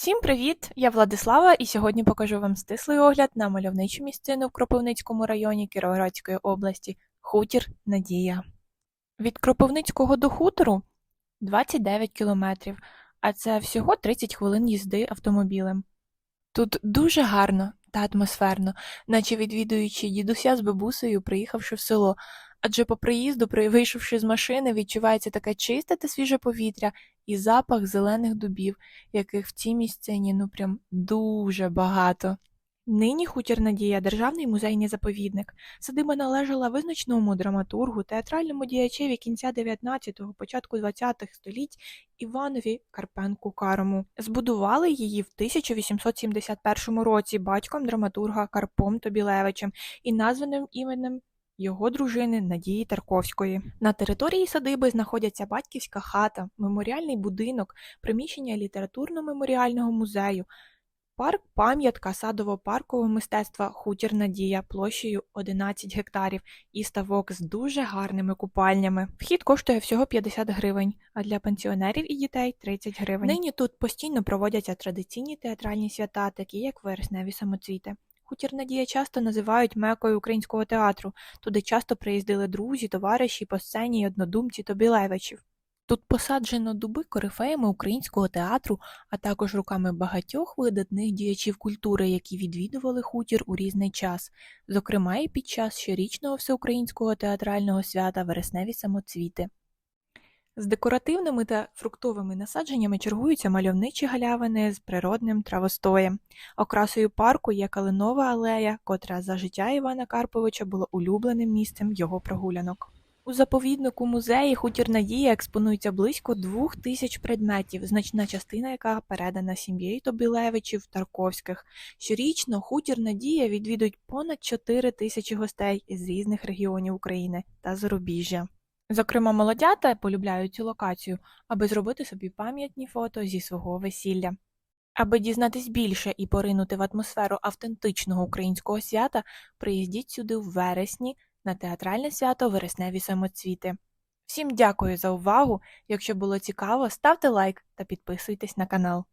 Всім привіт! Я Владислава і сьогодні покажу вам стислий огляд на мальовничу місцину в Кропивницькому районі Кіровоградської області Хутір Надія. Від Кропивницького до хутору 29 кілометрів, а це всього 30 хвилин їзди автомобілем. Тут дуже гарно та атмосферно, наче відвідуючи дідуся з бабусею, приїхавши в село. Адже по приїзду, при- вийшовши з машини, відчувається таке чисте та свіже повітря і запах зелених дубів, яких в цій місцині ну прям дуже багато. Нині хутір Надія державний музейний заповідник. Садиба належала визначному драматургу, театральному діячеві кінця 19-го, початку 20-х століть Іванові Карпенку Карому. Збудували її в 1871 році батьком драматурга Карпом Тобілевичем і названим іменем його дружини Надії Тарковської. На території садиби знаходяться батьківська хата, меморіальний будинок, приміщення літературно-меморіального музею, парк пам'ятка садово-паркового мистецтва Хутір Надія площею 11 гектарів і ставок з дуже гарними купальнями. Вхід коштує всього 50 гривень, а для пенсіонерів і дітей 30 гривень. Нині тут постійно проводяться традиційні театральні свята, такі як вересневі самоцвіти. Хутір Надія часто називають мекою українського театру. Туди часто приїздили друзі, товариші по сцені й однодумці Тобілевичів. Тут посаджено дуби корифеями українського театру, а також руками багатьох видатних діячів культури, які відвідували хутір у різний час, зокрема і під час щорічного всеукраїнського театрального свята Вересневі самоцвіти. З декоративними та фруктовими насадженнями чергуються мальовничі галявини з природним травостоєм. Окрасою парку є калинова алея, котра за життя Івана Карповича була улюбленим місцем його прогулянок. У заповіднику музеї Хутір Надія експонується близько двох тисяч предметів, значна частина яка передана сім'єю Тобілевичів Тарковських. Щорічно Хутір Надія відвідують понад 4 тисячі гостей із різних регіонів України та зарубіжжя. Зокрема, молодята полюбляють цю локацію, аби зробити собі пам'ятні фото зі свого весілля. Аби дізнатись більше і поринути в атмосферу автентичного українського свята, приїздіть сюди в вересні на театральне свято Вересневі самоцвіти. Всім дякую за увагу! Якщо було цікаво, ставте лайк та підписуйтесь на канал.